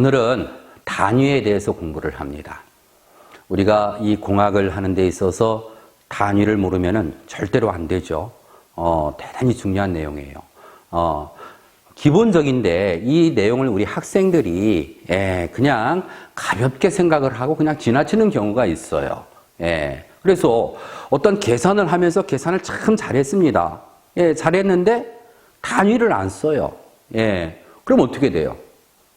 오늘은 단위에 대해서 공부를 합니다. 우리가 이 공학을 하는 데 있어서 단위를 모르면은 절대로 안 되죠. 어, 대단히 중요한 내용이에요. 어, 기본적인데 이 내용을 우리 학생들이 예, 그냥 가볍게 생각을 하고 그냥 지나치는 경우가 있어요. 예, 그래서 어떤 계산을 하면서 계산을 참 잘했습니다. 예, 잘했는데 단위를 안 써요. 예, 그럼 어떻게 돼요?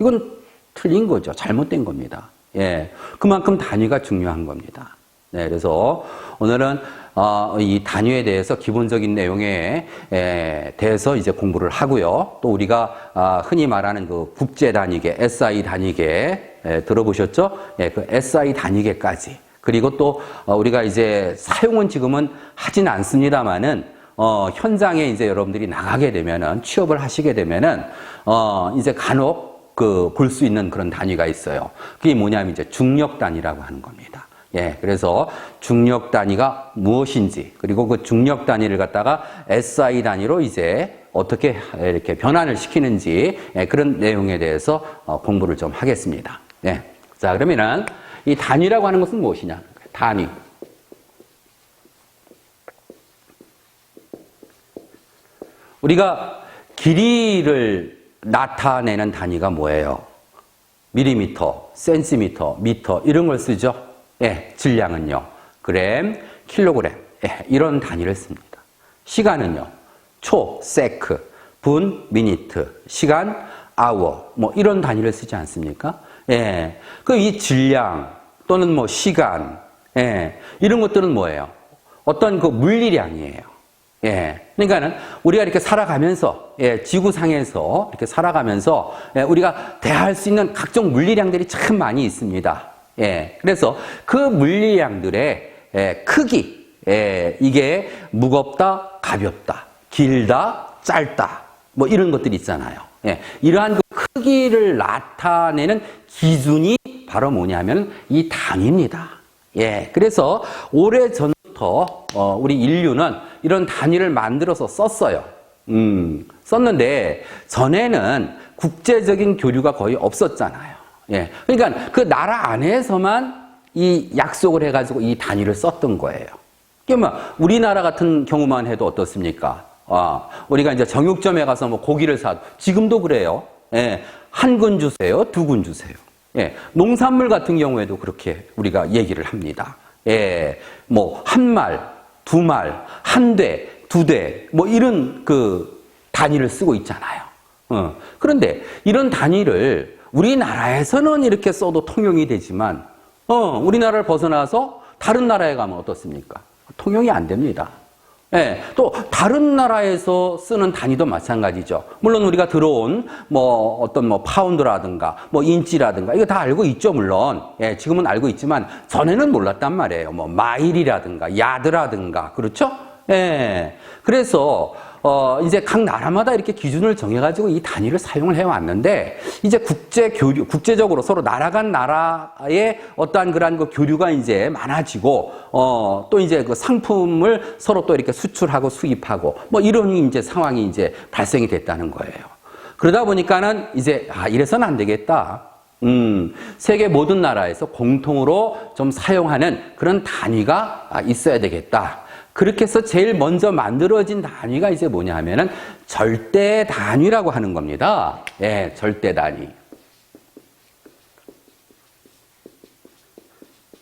이건 틀린 거죠. 잘못된 겁니다. 예, 그만큼 단위가 중요한 겁니다. 네, 그래서 오늘은 어, 이 단위에 대해서 기본적인 내용에 에, 대해서 이제 공부를 하고요. 또 우리가 아, 흔히 말하는 그 국제 단위계, SI 단위계 에, 들어보셨죠? 예, 그 SI 단위계까지. 그리고 또 어, 우리가 이제 사용은 지금은 하진 않습니다만은 어, 현장에 이제 여러분들이 나가게 되면은 취업을 하시게 되면은 어, 이제 간혹 그 볼 수 있는 그런 단위가 있어요. 그게 뭐냐면 이제 중력 단위라고 하는 겁니다. 예, 그래서 중력 단위가 무엇인지 그리고 그 중력 단위를 갖다가 SI 단위로 이제 어떻게 이렇게 변환을 시키는지 예, 그런 내용에 대해서 어, 공부를 좀 하겠습니다. 예. 자, 그러면은 이 단위라고 하는 것은 무엇이냐? 단위. 우리가 길이를 나타내는 단위가 뭐예요? 밀리미터, 센티미터, 미터 이런 걸 쓰죠. 예, 질량은요. 그램, 킬로그램 예, 이런 단위를 씁니다. 시간은요. 초, 세크, 분, 미니트, 시간, 아워 뭐 이런 단위를 쓰지 않습니까? 예. 그 이 질량 또는 뭐 시간 예. 이런 것들은 뭐예요? 어떤 그 물리량이에요. 예. 그러니까는 우리가 이렇게 살아가면서, 예, 지구상에서 이렇게 살아가면서, 예, 우리가 대할 수 있는 각종 물리량들이 참 많이 있습니다. 예. 그래서 그 물리량들의, 예, 크기, 예, 이게 무겁다, 가볍다, 길다, 짧다, 뭐 이런 것들이 있잖아요. 예. 이러한 그 크기를 나타내는 기준이 바로 뭐냐면 이 단위입니다. 예. 그래서 오래 전부터, 어, 우리 인류는 이런 단위를 만들어서 썼어요. 음, 썼는데 전에는 국제적인 교류가 거의 없었잖아요. 예. 그러니까 그 나라 안에서만 이 약속을 해가지고 이 단위를 썼던 거예요. 이게 뭐 우리나라 같은 경우만 해도 어떻습니까? 아, 우리가 이제 정육점에 가서 뭐 고기를 사, 지금도 그래요. 예. 한 근 주세요, 두 근 주세요. 예. 농산물 같은 경우에도 그렇게 우리가 얘기를 합니다. 예. 뭐, 한 말, 두 말, 한 대, 두 대, 뭐 이런 그 단위를 쓰고 있잖아요. 어. 그런데 이런 단위를 우리나라에서는 이렇게 써도 통용이 되지만, 어, 우리나라를 벗어나서 다른 나라에 가면 어떻습니까? 통용이 안 됩니다. 예, 또 다른 나라에서 쓰는 단위도 마찬가지죠. 물론 우리가 들어온 뭐 어떤 뭐 파운드라든가 뭐 인치라든가 이거 다 알고 있죠, 물론. 예, 지금은 알고 있지만 전에는 몰랐단 말이에요. 뭐 마일이라든가 야드라든가 그렇죠? 예. 그래서 어 이제 각 나라마다 이렇게 기준을 정해 가지고 이 단위를 사용을 해 왔는데 이제 국제 교류 국제적으로 서로 나라 간 나라의 어떠한 그러한 그 교류가 이제 많아지고 어 또 이제 그 상품을 서로 또 이렇게 수출하고 수입하고 뭐 이런 이제 상황이 이제 발생이 됐다는 거예요. 그러다 보니까는 이제 아 이래서는 안 되겠다. 음, 세계 모든 나라에서 공통으로 좀 사용하는 그런 단위가 아, 있어야 되겠다. 그렇게 해서 제일 먼저 만들어진 단위가 이제 뭐냐 하면은 절대 단위라고 하는 겁니다. 예, 절대 단위.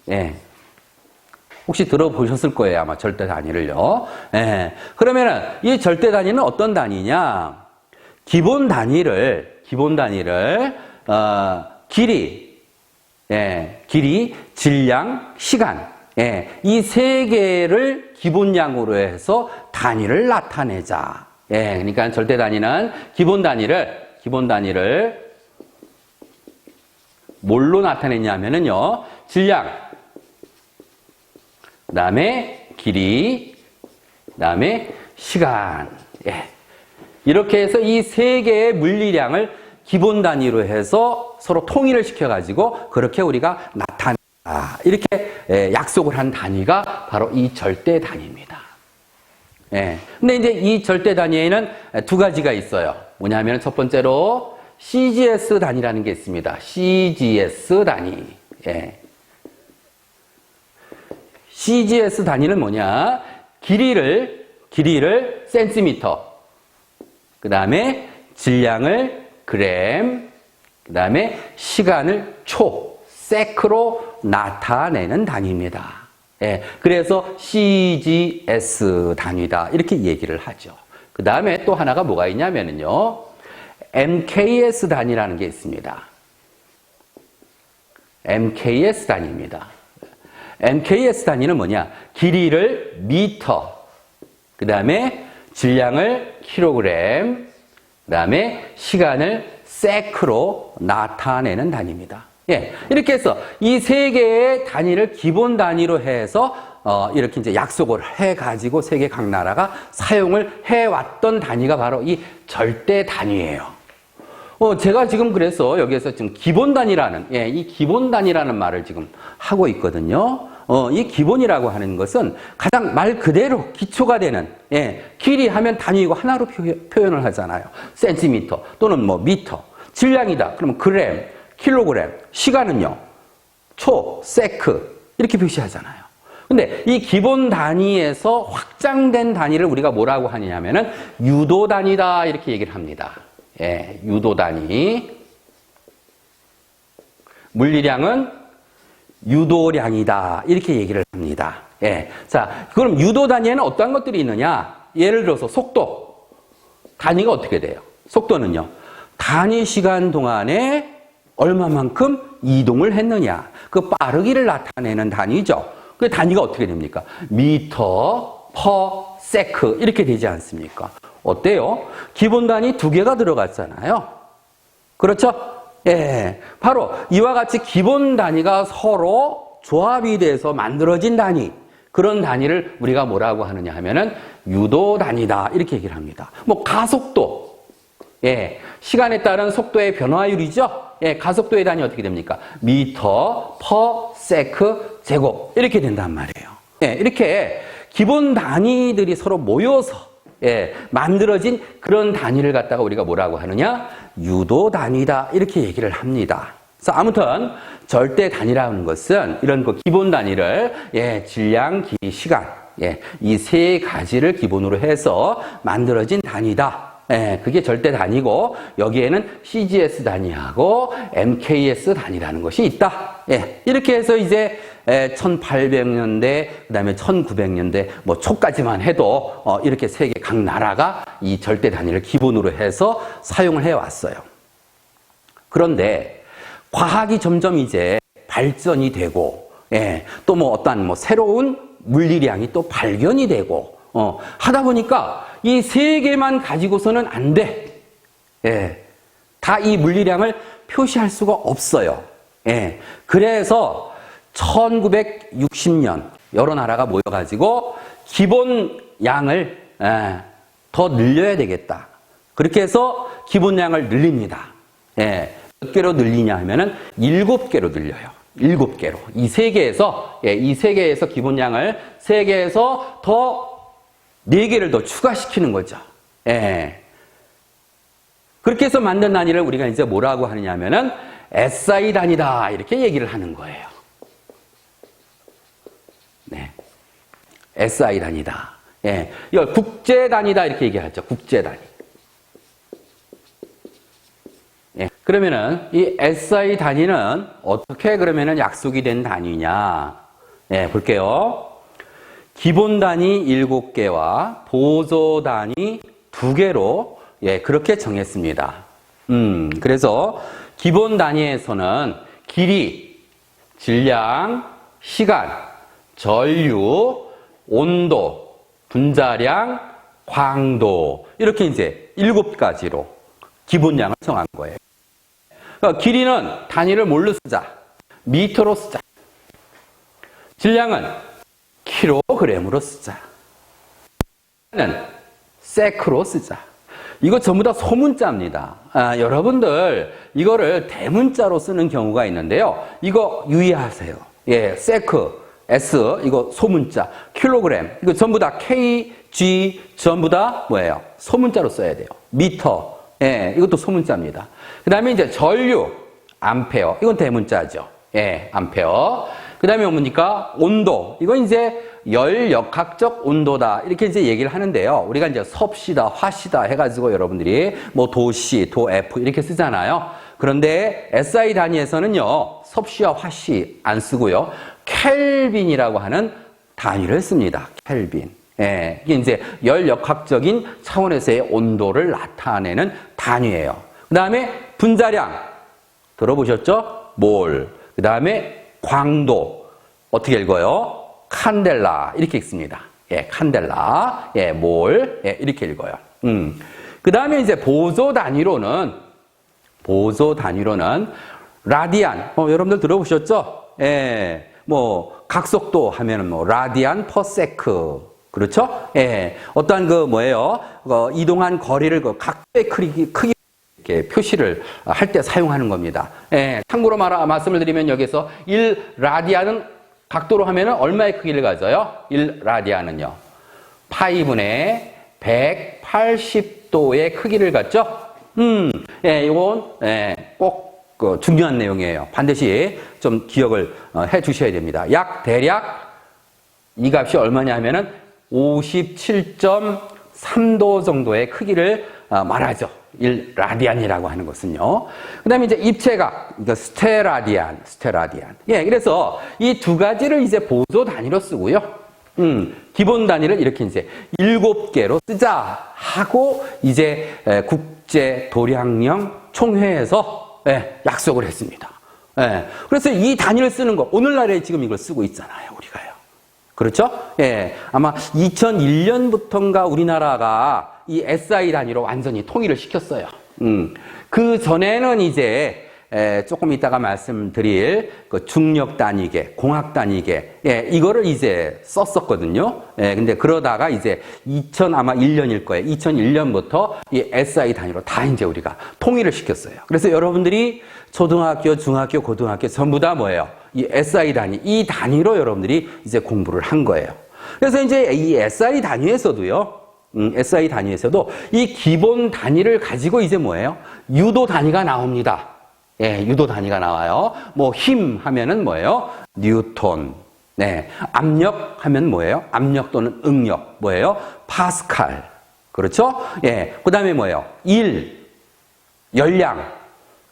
예. 혹시 들어보셨을 거예요, 아마 절대 단위를요. 예. 그러면은 이 절대 단위는 어떤 단위냐? 기본 단위를, 기본 단위를, 어, 길이, 예, 길이, 질량, 시간, 예, 이 세 개를 기본량으로 해서 단위를 나타내자. 예, 그러니까 절대 단위는 기본 단위를, 기본 단위를 뭘로 나타내냐면은요, 질량, 그 다음에 길이, 그 다음에 시간. 예. 이렇게 해서 이 세 개의 물리량을 기본 단위로 해서 서로 통일을 시켜가지고 그렇게 우리가 나타내 아, 이렇게 예, 약속을 한 단위가 바로 이 절대 단위입니다. 예. 근데 이제 이 절대 단위에는 두 가지가 있어요. 뭐냐면 첫 번째로 CGS 단위라는 게 있습니다. CGS 단위. 예. CGS 단위는 뭐냐? 길이를, 길이를 센티미터, 그 다음에 질량을 그램, 그 다음에 시간을 초, 세크로 나타내는 단위입니다. 예, 그래서 CGS 단위다. 이렇게 얘기를 하죠. 그 다음에 또 하나가 뭐가 있냐면요. MKS 단위라는 게 있습니다. MKS 단위입니다. MKS 단위는 뭐냐? 길이를 미터, 그 다음에 질량을 킬로그램, 그 다음에 시간을 세크로 나타내는 단위입니다. 예, 이렇게 해서 이 세 개의 단위를 기본 단위로 해서 어, 이렇게 이제 약속을 해가지고 세계 각 나라가 사용을 해왔던 단위가 바로 이 절대 단위예요. 어, 제가 지금 그래서 여기에서 지금 기본 단위라는, 예, 이 기본 단위라는 말을 지금 하고 있거든요. 어, 이 기본이라고 하는 것은 가장 말 그대로 기초가 되는, 예, 길이 하면 단위이고 하나로 표, 현을 하잖아요. 센티미터 또는 뭐 미터. 질량이다. 그러면 그램, 킬로그램. 시간은요. 초, 세크. 이렇게 표시하잖아요. 근데 이 기본 단위에서 확장된 단위를 우리가 뭐라고 하냐면은 유도 단위다. 이렇게 얘기를 합니다. 예, 유도 단위. 물리량은 유도량이다. 이렇게 얘기를 합니다. 예. 자, 그럼 유도 단위에는 어떠한 것들이 있느냐? 예를 들어서 속도. 단위가 어떻게 돼요? 속도는요. 단위 시간 동안에 얼마만큼 이동을 했느냐. 그 빠르기를 나타내는 단위죠. 그 단위가 어떻게 됩니까? 미터, 퍼, 세크. 이렇게 되지 않습니까? 어때요? 기본 단위 두 개가 들어갔잖아요. 그렇죠? 예. 바로 이와 같이 기본 단위가 서로 조합이 돼서 만들어진 단위. 그런 단위를 우리가 뭐라고 하느냐 하면은 유도 단위다. 이렇게 얘기를 합니다. 뭐 가속도. 예. 시간에 따른 속도의 변화율이죠. 예. 가속도의 단위 어떻게 됩니까? 미터, 퍼, 세크, 제곱. 이렇게 된단 말이에요. 예. 이렇게 기본 단위들이 서로 모여서 예, 만들어진 그런 단위를 갖다가 우리가 뭐라고 하느냐? 유도 단위다. 이렇게 얘기를 합니다. 그래서 아무튼 절대 단위라는 것은 이런 그 기본 단위를 예, 질량, 길이, 시간 예, 이 세 가지를 기본으로 해서 만들어진 단위다. 예, 그게 절대 단위고 여기에는 CGS 단위하고 MKS 단위라는 것이 있다. 예, 이렇게 해서 이제 1800년대 그다음에 1900년대 뭐 초까지만 해도 어, 이렇게 세계 각 나라가 이 절대 단위를 기본으로 해서 사용을 해 왔어요. 그런데 과학이 점점 이제 발전이 되고 예, 또 뭐 어떠한 뭐 새로운 물리량이 또 발견이 되고 어, 하다 보니까 이 세 개만 가지고서는 안 돼. 예. 다 이 물리량을 표시할 수가 없어요. 예. 그래서 1960년 여러 나라가 모여가지고 기본 양을 예, 더 늘려야 되겠다. 그렇게 해서 기본 양을 늘립니다. 예. 몇 개로 늘리냐 하면은 일곱 개로 늘려요. 일곱 개로. 이 세 개에서, 예, 이 세 개에서 기본 양을 세 개에서 더 네 개를 더 추가시키는 거죠. 예. 그렇게 해서 만든 단위를 우리가 이제 뭐라고 하느냐 하면은 SI 단위다. 이렇게 얘기를 하는 거예요. 네. SI 단위다. 예. 국제 단위다. 이렇게 얘기하죠. 국제 단위. 예. 그러면은 이 SI 단위는 어떻게 그러면은 약속이 된 단위냐? 예, 볼게요. 기본 단위 7개와 보조 단위 2개로 예, 그렇게 정했습니다. 음, 그래서 기본 단위에서는 길이, 질량, 시간, 전류, 온도, 분자량, 광도 이렇게 이제 일곱 가지로 기본량을 정한 거예요. 그러니까 길이는 단위를 뭘로 쓰자? 미터로 쓰자. 질량은 킬로그램으로 쓰자. 는 세크로 쓰자. 이거 전부 다 소문자입니다. 아, 여러분들 이거를 대문자로 쓰는 경우가 있는데요. 이거 유의하세요. 예, 세크, S 이거 소문자, 킬로그램 이거 전부 다 K, G 전부 다 뭐예요? 소문자로 써야 돼요. 미터, 예, 이것도 소문자입니다. 그 다음에 이제 전류, 암페어. 이건 대문자죠. 예, 암페어. 그 다음에 뭡니까? 온도. 이건 이제 열역학적 온도다. 이렇게 이제 얘기를 하는데요. 우리가 이제 섭씨다, 화씨다 해가지고 여러분들이 뭐 도씨, 도F 이렇게 쓰잖아요. 그런데 SI 단위에서는요, 섭씨와 화씨 안 쓰고요. 켈빈이라고 하는 단위를 씁니다. 켈빈. 예, 이게 이제 열역학적인 차원에서의 온도를 나타내는 단위예요. 그 다음에 분자량 들어보셨죠? 몰. 그 다음에 광도 어떻게 읽어요? 칸델라 이렇게 읽습니다. 예, 칸델라, 예, 몰, 예, 이렇게 읽어요. 음. 그 다음에 이제 보조 단위로는 보조 단위로는 라디안. 어, 여러분들 들어보셨죠? 예, 뭐 각속도 하면은 뭐 라디안 퍼 세크. 그렇죠? 예, 어떠한 그 뭐예요? 어, 이동한 거리를 그 각도의 크기, 크기 이렇게 표시를 할 때 사용하는 겁니다. 예, 참고로 말하, 말씀을 드리면 여기서 1 라디안은 각도로 하면은 얼마의 크기를 가져요? 1 라디안은요. 파이분의 180도의 크기를 갖죠? 음, 예, 이건, 예, 꼭, 그, 중요한 내용이에요. 반드시 좀 기억을 어, 해 주셔야 됩니다. 약, 대략, 이 값이 얼마냐 하면은 57.3도 정도의 크기를 어, 말하죠. 1 라디안이라고 하는 것은요. 그 다음에 이제 입체각, 그러니까 스테라디안, 스테라디안. 예, 그래서 이 두 가지를 이제 보조 단위로 쓰고요. 음, 기본 단위를 이렇게 이제 일곱 개로 쓰자 하고 이제 에, 국제 도량령 총회에서 예, 약속을 했습니다. 예, 그래서 이 단위를 쓰는 거 오늘날에 지금 이걸 쓰고 있잖아요, 우리가요. 그렇죠? 예, 아마 2001년부터인가 우리나라가 이 SI 단위로 완전히 통일을 시켰어요. 음, 그 전에는 이제 에, 조금 이따가 말씀드릴 그 중력 단위계, 공학 단위계, 예, 이거를 이제 썼었거든요. 예, 근데 그러다가 이제 2000 아마 1년일 거예요. 2001년부터 이 SI 단위로 다 이제 우리가 통일을 시켰어요. 그래서 여러분들이 초등학교, 중학교, 고등학교 전부 다 뭐예요? 이 SI 단위, 이 단위로 여러분들이 이제 공부를 한 거예요. 그래서 이제 이 SI 단위에서도요, 음, SI 단위에서도 이 기본 단위를 가지고 이제 뭐예요? 유도 단위가 나옵니다. 예, 유도 단위가 나와요. 뭐 힘 하면은 뭐예요? 뉴턴. 네. 압력 하면 뭐예요? 압력 또는 응력. 뭐예요? 파스칼. 그렇죠? 예. 그다음에 뭐예요? 일 열량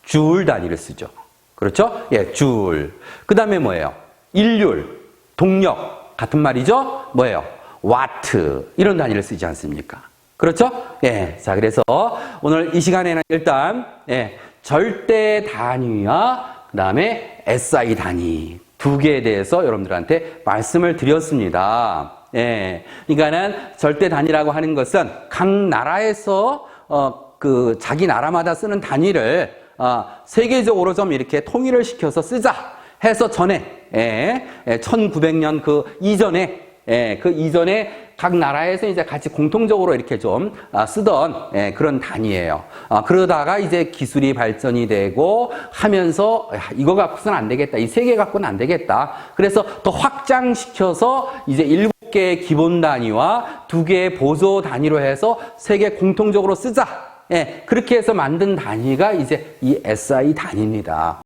줄 단위를 쓰죠. 그렇죠? 예, 줄. 그다음에 뭐예요? 일률, 동력 같은 말이죠? 뭐예요? 와트 이런 단위를 쓰지 않습니까? 그렇죠? 예. 자, 그래서 오늘 이 시간에는 일단 예, 절대 단위와 그다음에 SI 단위 두 개에 대해서 여러분들한테 말씀을 드렸습니다. 예. 그러니까는 절대 단위라고 하는 것은 각 나라에서 어, 그 자기 나라마다 쓰는 단위를 어, 세계적으로 좀 이렇게 통일을 시켜서 쓰자 해서 전에 예, 예, 1900년 그 이전에 예, 그 이전에 각 나라에서 이제 같이 공통적으로 이렇게 좀 아, 쓰던 예, 그런 단위예요. 아, 그러다가 이제 기술이 발전이 되고 하면서 야, 이거 갖고서는 안 되겠다. 이 세 개 갖고는 안 되겠다. 그래서 더 확장시켜서 이제 일곱 개의 기본 단위와 두 개의 보조 단위로 해서 세 개 공통적으로 쓰자. 예, 그렇게 해서 만든 단위가 이제 이 SI 단위입니다.